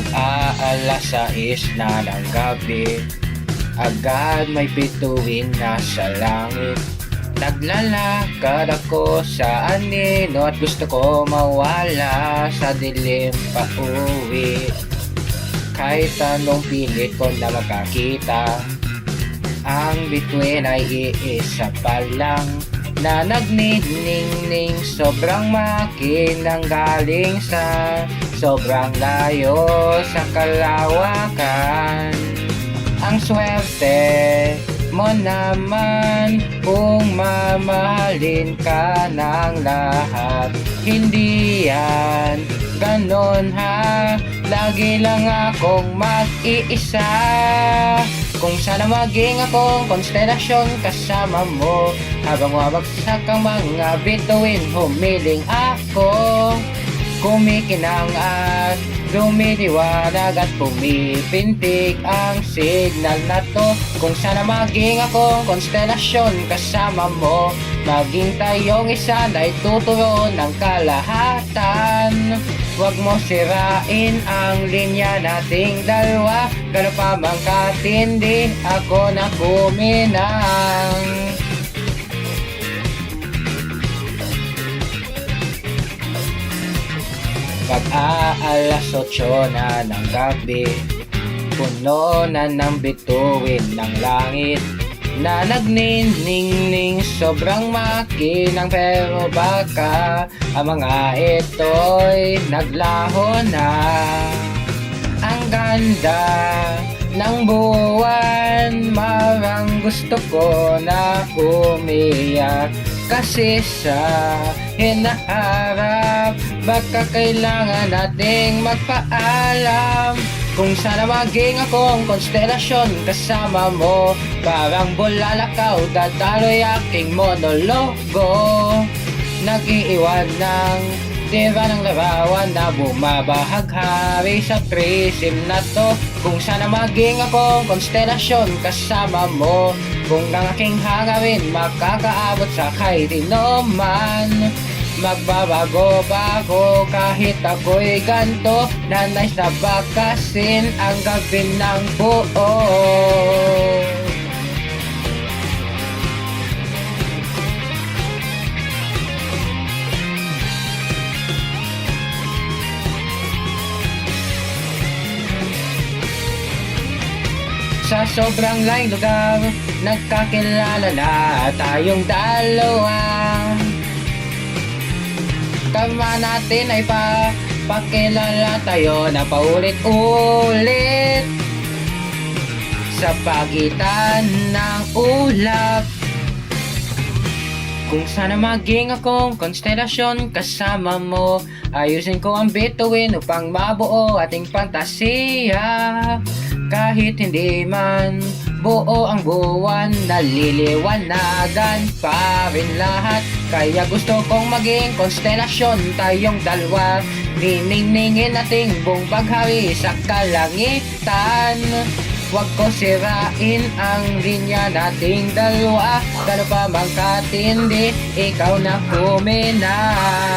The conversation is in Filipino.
Mag-aalas sais na ng gabi Agad may bituin na sa langit. Naglalakad ako sa anino At gusto ko mawala sa dilim pa uwi. Kahit anong pilit ko na makakita Ang bituin ay iisa pa lang Na nagniningning. Sobrang makinang galing sa Sobrang layo sa kalawakan. Ang swerte mo naman Kung mamahalin ka ng lahat. Hindi yan ganon ha? Lagi lang akong mag-iisa. Kung sana maging akong konstelasyon kasama mo Habang wabagsak ang mga bituin Humiling ako Kumikinang at lumiliwanag at pumipintig ang signal na to. Kung sana maging akong konstelasyon kasama mo Maging tayong isa na ituturo ng kalahatan. Huwag mo sirain ang linya nating dalawa Gano'n pa mang katindi ako na kuminang Pag-aalas 8 na ng gabi Puno na ng bituin ng langit Na nagniningning. Sobrang makinang Pero baka ang mga ito'y naglaho na. Ang ganda ng buwan Marang gusto ko na umiyak. Kasi sa hinaharap Baka kailangan nating magpaalam Kung sana maging akong konstelasyon kasama mo. Parang bulalakaw dadaloy aking monologo. Nag-iiwan ng tira ng larawan na bumabahaghari sa prism na to. Kung sana maging akong konstelasyon kasama mo. Kung ang aking hangarin makakaabot sa kay man Magbabago ba ako kahit ako'y ganto Na nice na bakasin ang gabi ng buo. Sa sobrang laing lugar Nagkakilala na tayong dalawa Tama natin ay pa Pakilala tayo na paulit-ulit. Sa pagitan ng ulap. Kung sana maging akong konstelasyon kasama mo Ayusin ko ang bituin upang mabuo ating fantasiya Kahit hindi man buo ang buwan Naliliwanagan pa rin lahat. Kaya gusto kong maging konstelasyon tayong dalawa. Niningingin nating buong baghari sa kalangitan. Huwag ko sirain ang linya nating dalawa. Gano pa mang katindi, ikaw na kuminan